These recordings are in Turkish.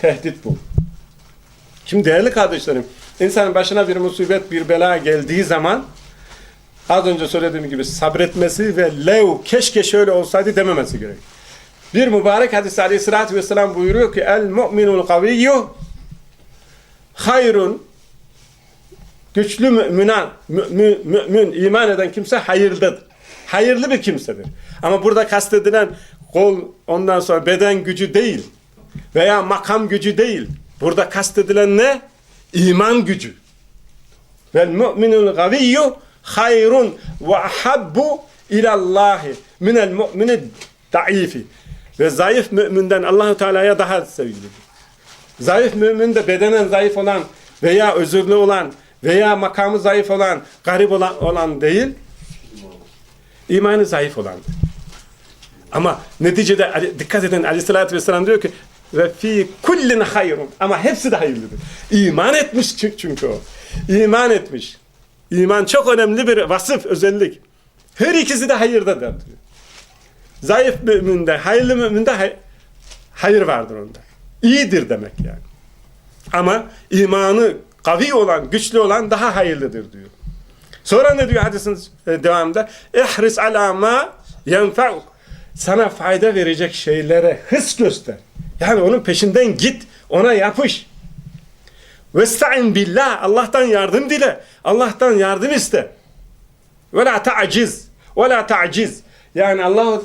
Tehdit bu. Şimdi değerli kardeşlerim, insanın başına bir musibet, bir bela geldiği zaman az önce söylediğim gibi sabretmesi ve lev keşke şöyle olsaydı dememesi gerek. Bir mübarek hadis aleyhissalatü vesselam buyuruyor ki el mu'minul kaviyyu hayrun güçlü müminan, mümin, mümin, iman eden kimse hayırlıdır. Hayırlı bir kimsedir. Ama burada kastedilen kol, ondan sonra beden gücü değil veya makam gücü değil. Burada kastedilen ne? İman gücü. Vel mu'minul gaviyyu hayrun ve ahabbu ilallahi minel mu'mini daifi. Ve zayıf müminden Allahu Teala'ya daha sevgilidir. Zayıf mümin de bedenen zayıf olan veya özürlü olan veya makamı zayıf olan, garip olan, olan değil, imanı zayıf olandır. Ama neticede dikkat edin aleyhissalatü vesselam diyor ki ve fi kullin hayrun ama hepsi de hayırlıdır. İman etmiş çü- çünkü o. İman etmiş. İman çok önemli bir vasıf, özellik. Her ikisi de hayırdadır diyor. Zayıf müminde, hayırlı müminde hay- hayır vardır onda. İyidir demek yani. Ama imanı kavi olan, güçlü olan daha hayırlıdır diyor. Sonra ne diyor hadisin e, devamında? İhris ala ma yenfa'uk. Sana fayda verecek şeylere hırs göster. Yani onun peşinden git, ona yapış. Vesta'in billah. Allah'tan yardım dile. Allah'tan yardım iste. Ve la ta'ciz. Ve la ta'ciz. Yani Allah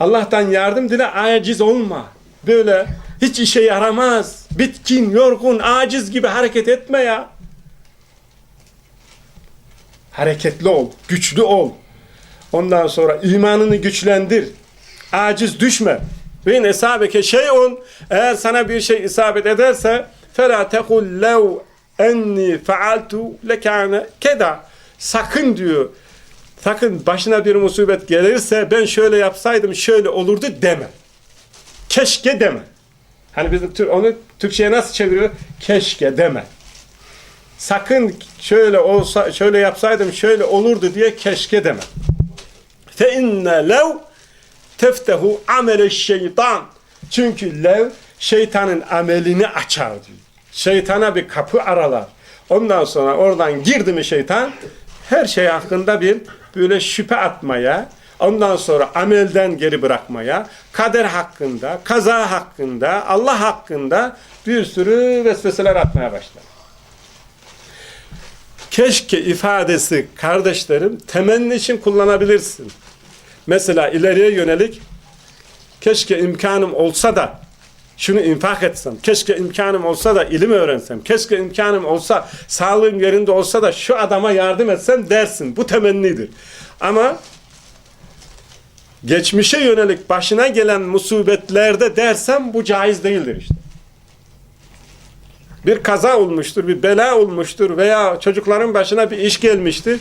Allah'tan yardım dile, aciz olma. Böyle hiç işe yaramaz. Bitkin, yorgun, aciz gibi hareket etme ya. Hareketli ol, güçlü ol. Ondan sonra imanını güçlendir. Aciz düşme. Ve in esabeke şey'un eğer sana bir şey isabet ederse fela tekul lev enni fealtu lekâne keda sakın diyor sakın başına bir musibet gelirse ben şöyle yapsaydım şöyle olurdu deme. Keşke deme. Hani Tür- onu Türkçe'ye nasıl çeviriyor? Keşke deme. Sakın şöyle olsa şöyle yapsaydım şöyle olurdu diye keşke deme. Fe inne lev teftehu amele şeytan. Çünkü lev şeytanın amelini açar diyor. Şeytana bir kapı aralar. Ondan sonra oradan girdi mi şeytan her şey hakkında bir böyle şüphe atmaya, ondan sonra amelden geri bırakmaya, kader hakkında, kaza hakkında, Allah hakkında bir sürü vesveseler atmaya başlar. Keşke ifadesi kardeşlerim temenni için kullanabilirsin. Mesela ileriye yönelik keşke imkanım olsa da şunu infak etsem, keşke imkanım olsa da ilim öğrensem, keşke imkanım olsa, sağlığım yerinde olsa da şu adama yardım etsem dersin. Bu temennidir. Ama geçmişe yönelik başına gelen musibetlerde dersem bu caiz değildir işte. Bir kaza olmuştur, bir bela olmuştur veya çocukların başına bir iş gelmiştir.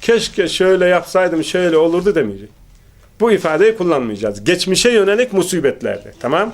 Keşke şöyle yapsaydım, şöyle olurdu demeyecek. Bu ifadeyi kullanmayacağız. Geçmişe yönelik musibetlerde. Tamam?